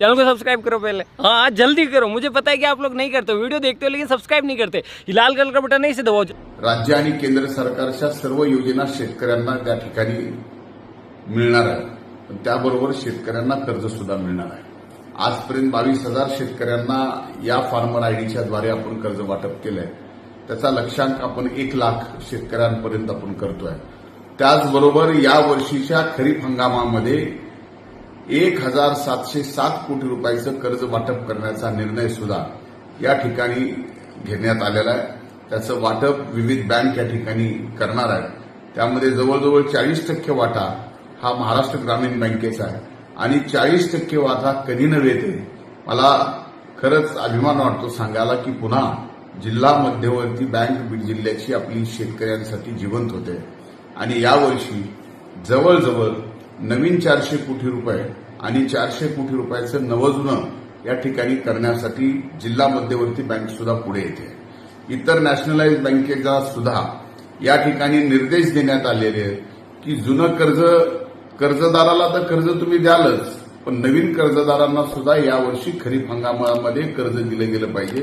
Channel को subscribe करो पहले। हाँ जल्दी करो। मुझे पता है कि आप लोग नहीं करते हो वीडियो देखते हो लेकिन सब्सक्राइब नहीं करते। लाल कलर का बटन नहीं से दबाओ। राज्य आणि केंद्र सरकारच्या सर्व योजना शेतकऱ्यांना त्या ठिकाणी मिळणार आहे पण त्याबरोबर शेतकऱ्यांना कर्ज सुद्धा मिळणार आहे. आजपर्यंत बावीस हजार शेतकऱ्यांना या फार्मर आयडीच्या द्वारे आपण कर्ज वाटप केलंय. त्याचा लक्षांक आपण एक लाख शेतकऱ्यांपर्यंत आपण करतोय. त्याचबरोबर या वर्षीच्या खरीप हंगामामध्ये एक हजार सातशे सात कोटी रुपयाचं कर्ज वाटप करण्याचा निर्णय सुद्धा या ठिकाणी घेण्यात आलेला आहे. त्याचं वाटप विविध बँक या ठिकाणी करणार आहे त्यामध्ये जवळजवळ चाळीस टक्के वाटा हा महाराष्ट्र ग्रामीण बँकेचा आहे. आणि चाळीस टक्के वाटा कधी नव्हे ते मला खरंच अभिमान वाटतो सांगायला की पुन्हा जिल्हा मध्यवर्ती बँक बीड जिल्ह्याची आपली शेतकऱ्यांसाठी जिवंत होते. आणि यावर्षी जवळजवळ नवीन चारशे कोटी रुपये आणि चारशे कोटी रुपयाचं नवं जुनं या ठिकाणी करण्यासाठी जिल्हा मध्यवर्ती बँक सुद्धा पुढे येते. इतर नॅशनलाइज बँकेचा सुद्धा या ठिकाणी निर्देश देण्यात आलेले आहेत की जुनं कर्ज कर्जदाराला तर कर्ज तुम्ही द्यालच पण नवीन कर्जदारांना सुद्धा यावर्षी खरीप हंगामामध्ये कर्ज दिलं गेलं पाहिजे.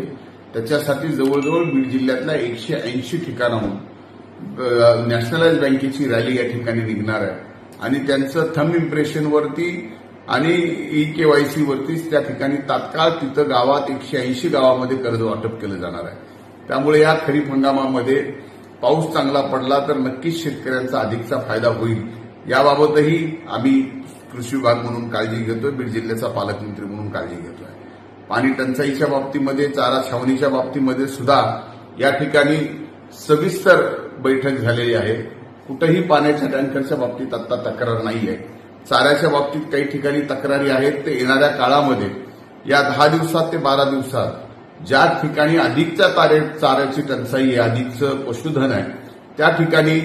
त्याच्यासाठी जवळजवळ बीड जिल्ह्यातल्या एकशे ऐंशी ठिकाणाहून नॅशनलाइज बँकेची रॅली या ठिकाणी निघणार आहे. आणि त्यांचं थंब इम्प्रेशनवरती आणि ई के वाय वरतीच त्या ठिकाणी तात्काळ तिथं गावात एकशे ऐंशी गावामध्ये कर्ज वाटप केलं जाणार आहे. त्यामुळे या खरीप हंगामामध्ये पाऊस चांगला पडला तर नक्कीच शेतकऱ्यांचा अधिकचा फायदा होईल. याबाबतही आम्ही कृषी विभाग म्हणून काळजी घेतोय बीड जिल्ह्याचा पालकमंत्री म्हणून काळजी घेतोय. पाणी टंचाईच्या बाबतीमध्ये चारा छावणीच्या बाबतीमध्ये सुद्धा या ठिकाणी सविस्तर बैठक झालेली आहे. कुठंही पाण्याच्या टँकरच्या बाबतीत आता तक्रार नाही आहे चाऱ्याच्या बाबतीत काही ठिकाणी तक्रारी आहेत ते येणाऱ्या काळामध्ये. या दहा दिवसात ते बारा दिवसात. ज्या ठिकाणी अधिकच्या तारे चाऱ्याची टंचाई आहे अधिकचं पशुधन आहे त्या ठिकाणी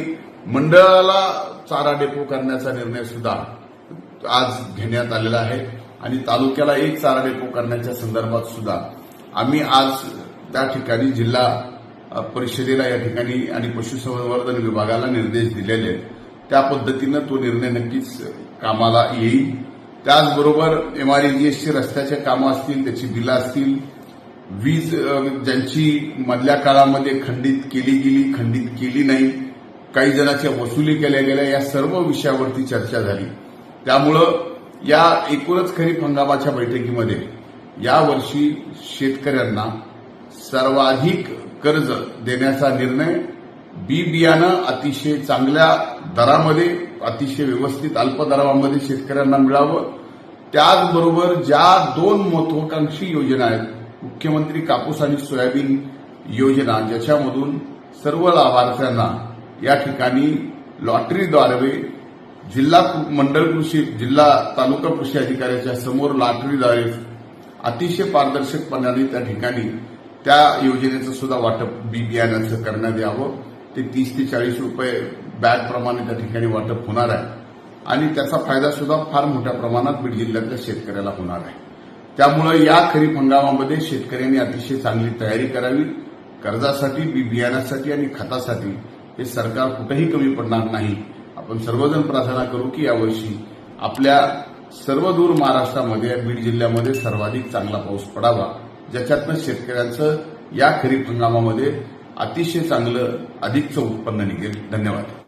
मंडळाला चारा डेपो करण्याचा निर्णय सुद्धा आज घेण्यात आलेला आहे आणि तालुक्याला एक चारा डेपो करण्याच्या संदर्भात सुद्धा आम्ही आज त्या ठिकाणी जिल्हा परिषदेला या ठिकाणी आणि पशुसंवर्धन विभागाला निर्देश दिलेले आहेत. त्या पद्धतीनं तो निर्णय नक्कीच कामाला येईल. त्याचबरोबर एमआरईजीएसची रस्त्याचे कामं असतील त्याची बिलं असतील वीज ज्यांची मधल्या काळामध्ये खंडित केली गेली खंडित केली नाही काही जणांच्या वसुली केल्या गेल्या या सर्व विषयावरती चर्चा झाली. त्यामुळं या एकूणच खरीप हंगामाच्या बैठकीमध्ये यावर्षी शेतकऱ्यांना सर्वाधिक कर्ज देण्याचा निर्णय बी बियाणं अतिशय चांगल्या दरामध्ये अतिशय व्यवस्थित अल्प दरामध्ये शेतकऱ्यांना मिळावं. त्याचबरोबर ज्या दोन महत्वाकांक्षी योजना आहेत मुख्यमंत्री कापूस आणि सोयाबीन योजना ज्याच्यामधून सर्व लाभार्थ्यांना या ठिकाणी लॉटरीद्वारे जिल्हा मंडळ कृषी जिल्हा तालुका कृषी अधिकाऱ्याच्या समोर लॉटरीद्वारे अतिशय पारदर्शकपणाने त्या ठिकाणी त्या योजनेचं सुद्धा वाटप बी बियाण्याचं करण्यात यावं. ते तीस ते चाळीस रुपये बॅगप्रमाणे त्या ठिकाणी वाटप होणार आहे. आणि त्याचा फायदा सुद्धा फार मोठ्या प्रमाणात बीड जिल्ह्यातल्या शेतकऱ्याला होणार आहे. त्यामुळे या खरीप हंगामामध्ये शेतकऱ्यांनी अतिशय चांगली तयारी करावी. कर्जासाठी बी बियाण्यासाठी आणि खतासाठी हे सरकार कुठेही कमी पडणार नाही. आपण सर्वजण प्रार्थना करू की यावर्षी आपल्या सर्व दूर महाराष्ट्रामध्ये बीड जिल्ह्यामध्ये सर्वाधिक चांगला पाऊस पडावा. ज्याच्यातनं शेतकऱ्यांचं या खरीप हंगामामध्ये अतिशय चांगलं अधिकचं उत्पन्न निघेल. धन्यवाद.